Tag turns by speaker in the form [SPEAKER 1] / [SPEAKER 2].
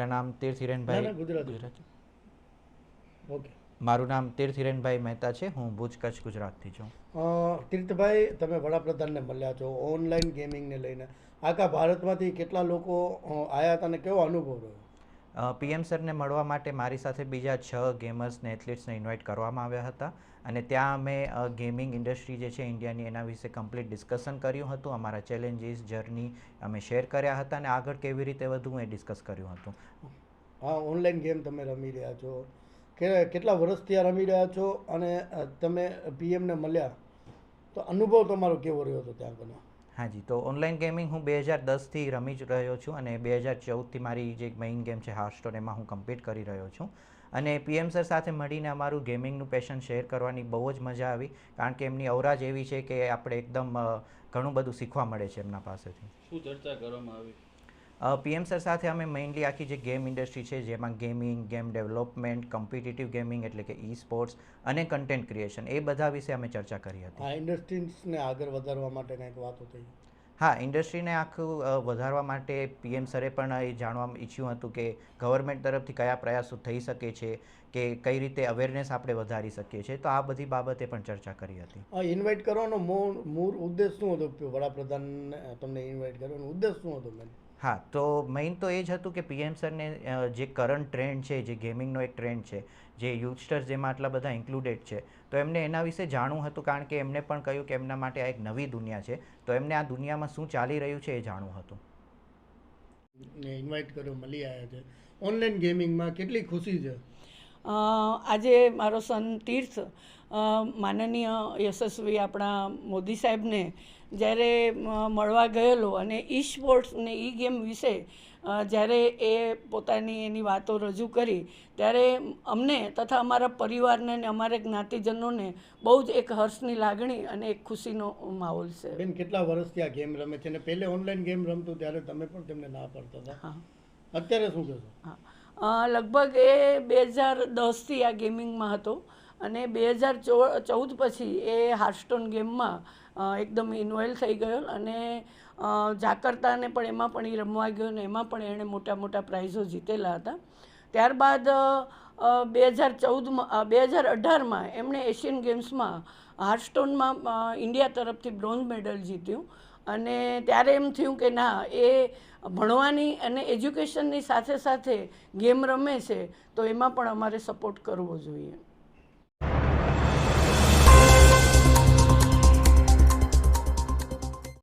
[SPEAKER 1] મારા નામ તીર્થ હિરેનભાઈ
[SPEAKER 2] ગુજરાતી. ઓકે
[SPEAKER 1] મારું નામ તીર્થ હિરેનભાઈ મહેતા છે હું ભુજ કચ્છ ગુજરાતથી છું।
[SPEAKER 2] અ, તીર્થભાઈ તમે વડાપ્રધાનને મળ્યા છો ઓનલાઈન ગેમિંગને લઈને. આખા ભારતમાંથી કેટલા લોકો આયા હતા અને કેવો અનુભવ રહ્યો?
[SPEAKER 1] પીએમ સરને મળવા માટે મારી સાથે બીજા છ ગેમર્સને એથ્લીટ્સને ઇન્વાઇટ કરવામાં આવ્યા હતા અને ત્યાં અમે ગેમિંગ ઇન્ડસ્ટ્રી જે છે ઇન્ડિયાની એના વિશે કમ્પ્લીટ ડિસ્કશન કર્યું હતું, અમારા ચેલેન્જીસ, જર્ની અમે શેર કર્યા હતા અને આગળ કેવી રીતે વધવું એ ડિસ્કસ કર્યું હતું.
[SPEAKER 2] હા ઓનલાઈન ગેમ તમે રમી રહ્યા છો. કેટલા વર્ષથી આ રમી રહ્યા છો અને તમે પીએમને મળ્યા. તો અનુભવ તમારો કેવો રહ્યો હતો ત્યાં આગળ
[SPEAKER 1] હાજી, તો ઓનલાઈન ગેમિંગ હું બે હજાર દસથી રમી જ રહ્યો છું અને બે હજાર ચૌદથી મારી જે મેઇન ગેમ છે હાર્સ્ટોન એમાં હું કમ્પીટ કરી રહ્યો છું. અને પીએમ સર સાથે મળીને અમારું ગેમિંગનું પેશન શેર કરવાની બહુ જ મજા આવી, કારણ કે એમની અવરાજ એવી છે કે આપણે એકદમ ઘણું બધું શીખવા મળે છે એમના પાસેથી.
[SPEAKER 3] શું ચર્ચા કરવામાં આવી?
[SPEAKER 1] પીએમ સર સાથે અમે મેઇનલી આખી જે ગેમ ઇન્ડસ્ટ્રી છે જેમાં gaming game development competitive gaming એટલે કે ઈ સ્પોર્ટ્સ અને કન્ટેન્ટ ક્રિએશન એ બધા વિશે અમે ચર્ચા કરી હતી.
[SPEAKER 2] આ ઇન્ડસ્ટ્રીઝને આગળ વધારવા માટે કંઈક વાતો થઈ.
[SPEAKER 1] હા ઇન્ડસ્ટ્રીને આખું વધારવા માટે પીએમ સરે પણ એ જાણવા ઈચ્છ્યું હતું કે ગવર્મેન્ટ તરફથી કયા પ્રયાસો થઈ શકે છે કે કઈ રીતે અવેરનેસ આપણે વધારી શકીએ છીએ તો આ બધી બાબતે પણ ચર્ચા કરી હતી.
[SPEAKER 2] ઇન્વાઇટ કરવાનો મૂળ ઉદ્દેશ શું હતો? વડાપ્રધાનને તમને ઇન્વાઇટ કરવાનો ઉદ્દેશ શું હતો મેન
[SPEAKER 1] હા, તો મેઇન તો એ જ હતું કે પીએમ સરને જે કરંટ ટ્રેન્ડ છે, જે ગેમિંગનો એક ટ્રેન્ડ છે, જે યુથસ્ટર્સ જેમાં આટલા બધા ઇન્ક્લુડેડ છે, તો એમને એના વિશે જાણવું હતું કારણ કે એમને પણ કહ્યું કે એમના માટે આ એક નવી દુનિયા છે, તો એમને આ દુનિયામાં શું ચાલી રહ્યું છે એ જાણવું હતું.
[SPEAKER 2] ઇન્વાઇટ કર્યો, મળી આવ્યા છે. ઓનલાઈન ગેમિંગમાં કેટલી ખુશી છે?
[SPEAKER 4] આજે મારો સન તીર્થ માનનીય યશસ્વી આપણા મોદી સાહેબને જ્યારે મળવા ગયેલો અને ઈ સ્પોર્ટ્સ ને ઈ ગેમ વિશે જ્યારે એ પોતાની એની વાતો રજૂ કરી ત્યારે અમને તથા અમારા પરિવારને અને અમારા જ્ઞાતિજનોને બહુ જ એક હર્ષની લાગણી અને એક ખુશીનો માહોલ છે.
[SPEAKER 2] બેન કેટલા વર્ષથી આ ગેમ રમે છે? અને પહેલે ઓનલાઈન ગેમ રમતો ત્યારે તમે પણ તેમને ના પાડતા હતા. અત્યારે શું કહેશો?
[SPEAKER 4] હા. લગભગ એ બે હજાર દસથી આ ગેમિંગમાં હતો. અને બે હજાર ચૌદ પછી એ હાર્સ્ટોન ગેમમાં એકદમ ઇન્વોલ્વ થઈ ગયો અને જાકર્તાને પણ એમાં પણ એ રમવા ગયો ને એમાં પણ એણે મોટા મોટા પ્રાઇઝો જીતેલા હતા. ત્યારબાદ બે હજાર ચૌદમાં બે હજાર અઢારમાં એમણે એશિયન ગેમ્સમાં હાર્સ્ટોનમાં ઇન્ડિયા તરફથી બ્રોન્ઝ મેડલ જીત્યું. અને ત્યારે એમ થયું કે ના, એ ભણવાની અને એજ્યુકેશનની સાથે સાથે ગેમ રમે છે, તો એમાં પણ અમારે સપોર્ટ કરવો જોઈએ.